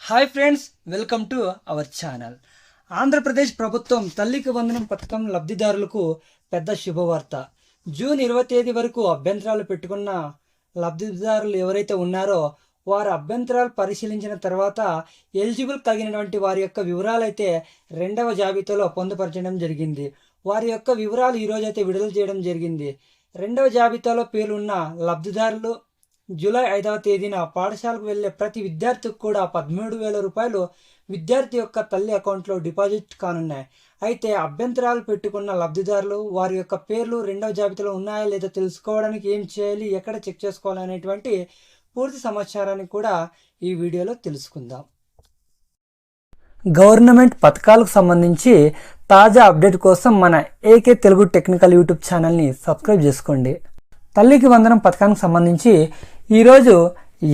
Hi friends welcome to our channel Andhra Pradesh ప్రభుత్వం తల్లికి వందనం పథకం లబ్ధిదారులకు పెద్ద శుభవార్త. జూన్ ఇరవై తేదీ వరకు అభ్యంతరాలు పెట్టుకున్న లబ్ధిదారులు ఎవరైతే ఉన్నారో వారి అభ్యంతరాలు పరిశీలించిన తర్వాత ఎలిజిబుల్ కలిగినటువంటి వారి యొక్క వివరాలు అయితే రెండవ జాబితాలో పొందుపరచడం జరిగింది. వారి యొక్క వివరాలు ఈరోజు అయితే విడుదల చేయడం జరిగింది. రెండవ జాబితాలో పేర్లున్న లబ్ధిదారులు జూలై ఐదవ తేదీన పాఠశాలకు వెళ్ళే ప్రతి విద్యార్థికి కూడా పదమూడు వేల రూపాయలు విద్యార్థి యొక్క తల్లి అకౌంట్లో డిపాజిట్ కానున్నాయి. అయితే అభ్యంతరాలు పెట్టుకున్న లబ్ధిదారులు వారి యొక్క పేర్లు రెండవ జాబితాలో ఉన్నాయా లేదా తెలుసుకోవడానికి ఏం చేయాలి ఎక్కడ చెక్ చేసుకోవాలి అనేటువంటి పూర్తి సమాచారాన్ని కూడా ఈ వీడియోలో తెలుసుకుందాం. గవర్నమెంట్ పథకాలకు సంబంధించి తాజా అప్డేట్ కోసం మన ఏకే తెలుగు టెక్నికల్ యూట్యూబ్ ఛానల్ని సబ్స్క్రైబ్ చేసుకోండి. తల్లికి వందనం పథకానికి సంబంధించి ఈరోజు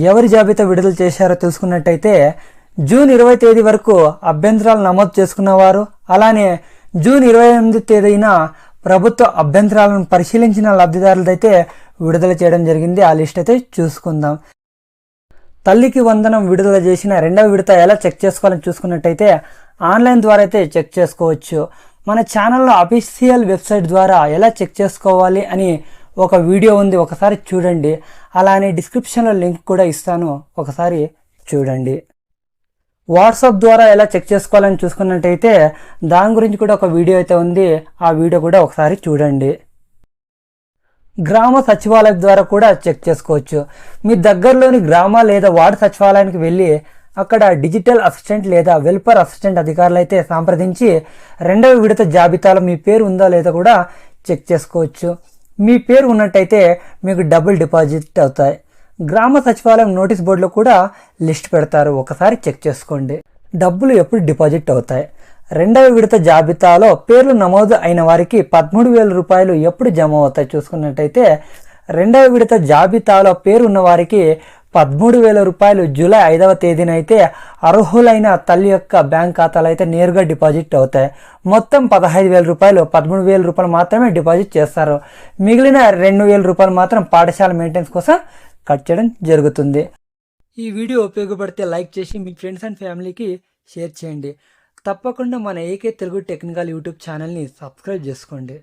ఎవరి జాబితా విడుదల చేశారో తెలుసుకున్నట్టయితే జూన్ ఇరవై తేదీ వరకు అభ్యంతరాలు నమోదు చేసుకున్నవారు అలానే జూన్ ఇరవై ఎనిమిది తేదీన ప్రభుత్వ అభ్యంతరాలను పరిశీలించిన లబ్ధిదారులదైతే విడుదల చేయడం జరిగింది. ఆ లిస్ట్ అయితే చూసుకుందాం. తల్లికి వందనం విడుదల చేసిన రెండవ విడత ఎలా చెక్ చేసుకోవాలని చూసుకున్నట్టయితే ఆన్లైన్ ద్వారా అయితే చెక్ చేసుకోవచ్చు. మన ఛానల్లో అఫీషియల్ వెబ్సైట్ ద్వారా ఎలా చెక్ చేసుకోవాలి అని ఒక వీడియో ఉంది ఒకసారి చూడండి. అలానే డిస్క్రిప్షన్లో లింక్ కూడా ఇస్తాను ఒకసారి చూడండి. వాట్సాప్ ద్వారా ఎలా చెక్ చేసుకోవాలని చూసుకున్నట్టయితే దాని గురించి కూడా ఒక వీడియో అయితే ఉంది ఆ వీడియో కూడా ఒకసారి చూడండి. గ్రామ సచివాలయం ద్వారా కూడా చెక్ చేసుకోవచ్చు. మీ దగ్గరలోని గ్రామ లేదా వార్డు సచివాలయానికి వెళ్ళి అక్కడ డిజిటల్ అసిస్టెంట్ లేదా వెల్ఫేర్ అసిస్టెంట్ అధికారులు అయితే సంప్రదించి రెండవ విడత జాబితాలో మీ పేరు ఉందా లేదా కూడా చెక్ చేసుకోవచ్చు. మీ పేరు ఉన్నట్టయితే మీకు డబుల్ డిపాజిట్ అవుతాయి. గ్రామ సచివాలయం నోటీస్ బోర్డులో కూడా లిస్ట్ పెడతారు. ఒకసారి చెక్ చేసుకోండి. డబ్బులు ఎప్పుడు డిపాజిట్ అవుతాయి? రెండవ విడత జాబితాలో పేర్లు నమోదు అయిన వారికి పదమూడు వేల రూపాయలు ఎప్పుడు జమ అవుతాయి చూసుకున్నట్టయితే రెండవ విడత జాబితాలో పేరు ఉన్న వారికి పదమూడు వేల రూపాయలు జూలై ఐదవ తేదీన అయితే అర్హులైన తల్లి యొక్క బ్యాంక్ ఖాతాలు అయితే నేరుగా డిపాజిట్ అవుతాయి. మొత్తం పదహైదు వేల రూపాయలు పదమూడు వేల రూపాయలు మాత్రమే డిపాజిట్ చేస్తారు. మిగిలిన రెండు వేల రూపాయలు మాత్రం పాఠశాల మెయింటెనెన్స్ కోసం కట్ చేయడం జరుగుతుంది. ఈ వీడియో ఉపయోగపడితే లైక్ చేసి మీ ఫ్రెండ్స్ అండ్ ఫ్యామిలీకి షేర్ చేయండి. తప్పకుండా మన ఏకే తెలుగు టెక్నికల్ యూట్యూబ్ ఛానల్ని సబ్స్క్రైబ్ చేసుకోండి.